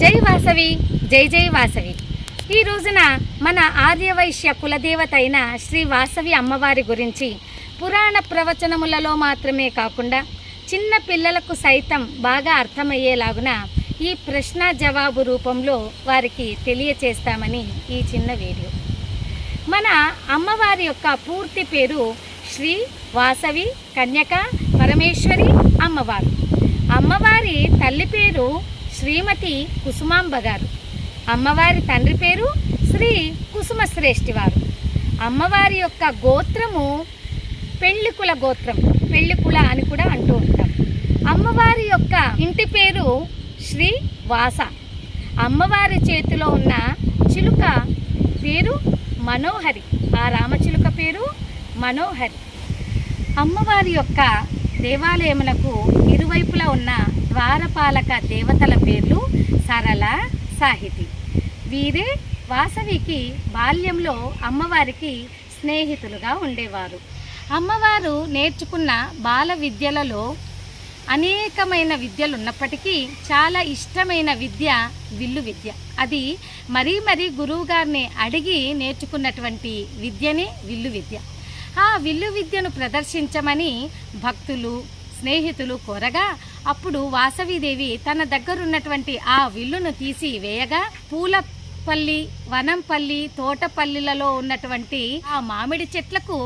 జై వాసవి జై జై వాసవి. ఈ రోజున మన ఆర్యవైశ్య కులదేవత అయిన శ్రీ వాసవి అమ్మవారి గురించి పురాణ ప్రవచనములలో మాత్రమే కాకుండా చిన్న పిల్లలకు సైతం బాగా అర్థమయ్యేలాగున ఈ ప్రశ్న జవాబు రూపంలో వారికి తెలియచేస్తామని ఈ చిన్న వీడియో. మన అమ్మవారి యొక్క పూర్తి పేరు శ్రీ వాసవి కన్యక పరమేశ్వరి అమ్మవారు. అమ్మవారి తల్లి పేరు శ్రీమతి కుసుమాంబ గారు. అమ్మవారి తండ్రి పేరు శ్రీ కుసుమశ్రేష్ఠి వారు అమ్మవారి యొక్క గోత్రము పెళ్ళికుల గోత్రం పెళ్ళికుల అని కూడా అంటూ ఉంటాం. అమ్మవారి యొక్క ఇంటి పేరు శ్రీ వాస. అమ్మవారి చేతిలో ఉన్న చిలుక పేరు మనోహరి. ఆ రామచిలుక పేరు మనోహరి. అమ్మవారి యొక్క దేవాలయమునకు ఇరువైపులా ఉన్న ద్వారపాలక దేవతల పేర్లు సరళ సాహితి. వీరే వాసవికి బాల్యంలో అమ్మవారికి స్నేహితులుగా ఉండేవారు. అమ్మవారు నేర్చుకున్న బాల విద్యలలో అనేకమైన విద్యలు ఉన్నప్పటికీ చాలా ఇష్టమైన విద్య విల్లు విద్య. అది మరీ మరీ గురువుగారిని అడిగి నేర్చుకున్నటువంటి విద్యనే విల్లు విద్య. ఆ విల్లు విద్యను ప్రదర్శించమని భక్తులు స్నేహితులు కోరగా అప్పుడు వాసవిదేవి తన దగ్గరున్నటువంటి ఆ విల్లును తీసి వేయగా పూలపల్లి వనంపల్లి తోటపల్లిలలో ఉన్నటువంటి ఆ మామిడి చెట్లకు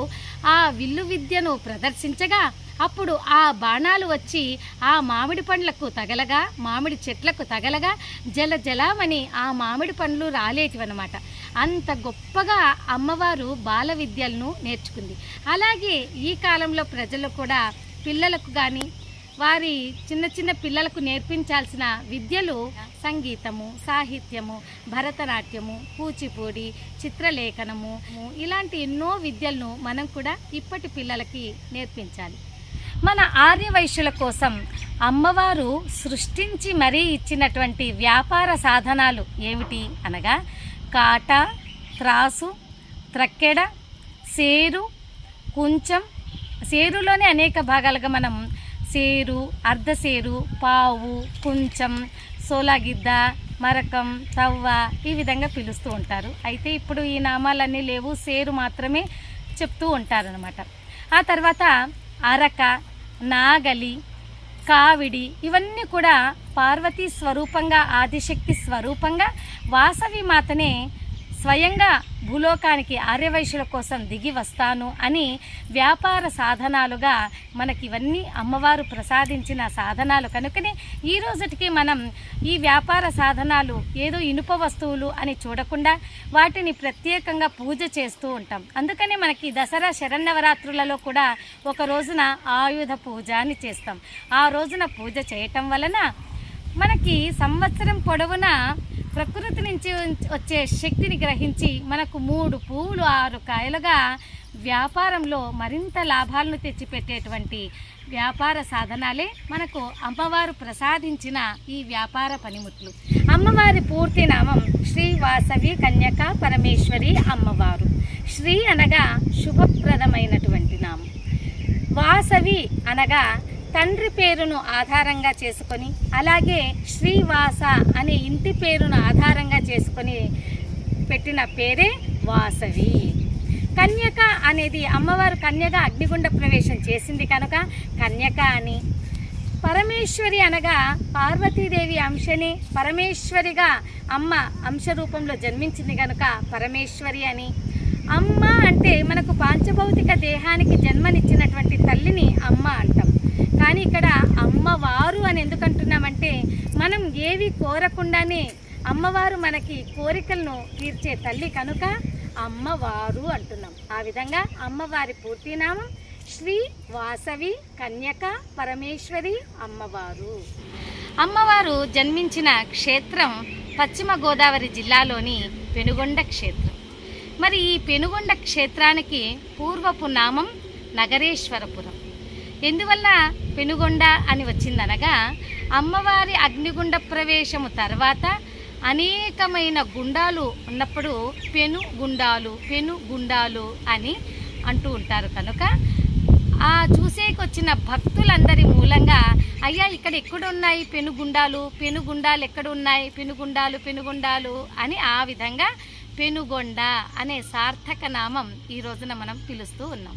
ఆ విల్లు విద్యను ప్రదర్శించగా అప్పుడు ఆ బాణాలు వచ్చి ఆ మామిడి పండ్లకు తగలగా మామిడి చెట్లకు తగలగా జల జలామని ఆ మామిడి పండ్లు రాలేటివన్నమాట. అంత గొప్పగా అమ్మవారు బాల విద్యలను నేర్చుకుంది. అలాగే ఈ కాలంలో ప్రజలు కూడా పిల్లలకు కానీ వారి చిన్న చిన్న పిల్లలకు నేర్పించాల్సిన విద్యలు సంగీతము సాహిత్యము భరతనాట్యము కూచిపూడి చిత్రలేఖనము ఇలాంటి ఎన్నో విద్యలను మనం కూడా ఇప్పటి పిల్లలకి నేర్పించాలి. మన ఆర్యవైశ్యుల కోసం అమ్మవారు సృష్టించి మరీ ఇచ్చినటువంటి వ్యాపార సాధనాలు ఏమిటి అనగా కాట త్రాసు త్రక్కెడ సేరు కుంచం సేరులోనే అనేక భాగాలుగా మనం సేరు అర్ధసేరు పావు కుంచం సోలాగిద్ద మరకం తవ్వ ఈ విధంగా పిలుస్తూ ఉంటారు. అయితే ఇప్పుడు ఈ నామాలన్నీ లేవు సేరు మాత్రమే చెప్తూ ఉంటారనమాట ఆ తర్వాత అరక నాగలి కావిడి ఇవన్నీ కూడా పార్వతీ స్వరూపంగా ఆదిశక్తి స్వరూపంగా వాసవి మాతనే స్వయంగా భూలోకానికి ఆర్యవైశ్యుల కోసం దిగి వస్తాను అని వ్యాపార సాధనాలుగా మనకి ఇవన్నీ అమ్మవారు ప్రసాదించిన సాధనాలు. కనుకనే ఈ రోజుటికి మనం ఈ వ్యాపార సాధనాలు ఏదో ఇనుప వస్తువులు అని చూడకుండా వాటిని ప్రత్యేకంగా పూజ చేస్తూ ఉంటాం. అందుకనే మనకి దసరా శరన్నవరాత్రులలో కూడా ఒక రోజున ఆయుధ పూజ అని చేస్తాం. ఆ రోజున పూజ చేయటం వలన మనకి సంవత్సరం పొడవునా ప్రకృతి నుంచి వచ్చే శక్తిని గ్రహించి మనకు మూడు పువ్వులు ఆరు కాయలుగా వ్యాపారంలో మరింత లాభాలను తెచ్చిపెట్టేటువంటి వ్యాపార సాధనాలే మనకు అమ్మవారు ప్రసాదించిన ఈ వ్యాపార పనిముట్లు. అమ్మవారి పూర్తి నామం శ్రీ వాసవి కన్యక పరమేశ్వరి అమ్మవారు. శ్రీ అనగా శుభప్రదమైనటువంటి నామం. వాసవి అనగా తండ్రి పేరును ఆధారంగా చేసుకొని అలాగే శ్రీవాస అనే ఇంటి పేరును ఆధారంగా చేసుకొని పెట్టిన పేరే వాసవి. కన్యక అనేది అమ్మవారు కన్యగా అగ్నిగుండ ప్రవేశం చేసింది కనుక కన్యక అని. పరమేశ్వరి అనగా పార్వతీదేవి అంశని పరమేశ్వరిగా అమ్మ అంశ రూపంలో జన్మించింది కనుక పరమేశ్వరి అని. అమ్మ అంటే మనకు పాంచభౌతిక దేహానికి జన్మనిచ్చినటువంటి తల్లిని అమ్మ అంటాం. కానీ ఇక్కడ అమ్మవారు అని ఎందుకు అంటున్నామంటే మనం ఏవి కోరకుండానే అమ్మవారు మనకి కోరికలను తీర్చే తల్లి కనుక అమ్మవారు అంటున్నాం. ఆ విధంగా అమ్మవారి పూర్తినామం శ్రీ వాసవి కన్యక పరమేశ్వరి అమ్మవారు. అమ్మవారు జన్మించిన క్షేత్రం పశ్చిమ గోదావరి జిల్లాలోని పెనుగొండ క్షేత్రం. మరి ఈ పెనుగొండ క్షేత్రానికి పూర్వపు నామం నగరేశ్వరపురం. ఎందువల్ల పెనుగొండ అని వచ్చిందనగా అమ్మవారి అగ్నిగుండ ప్రవేశము తర్వాత అనేకమైన గుండాలు ఉన్నప్పుడు పెను గుండాలు పెను గుండాలు అని అంటూ ఉంటారు కనుక ఆ చూసేకొచ్చిన భక్తులందరి మూలంగా అయ్యా ఇక్కడ ఎక్కడున్నాయి పెనుగుండాలు పెనుగుండాలు ఎక్కడున్నాయి పెనుగుండాలు పెనుగుండాలు అని ఆ విధంగా పెనుగొండ అనే సార్థక నామం ఈ రోజున మనం పిలుస్తూ ఉన్నాం.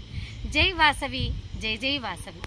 జై వాసవి జై జై వాసవి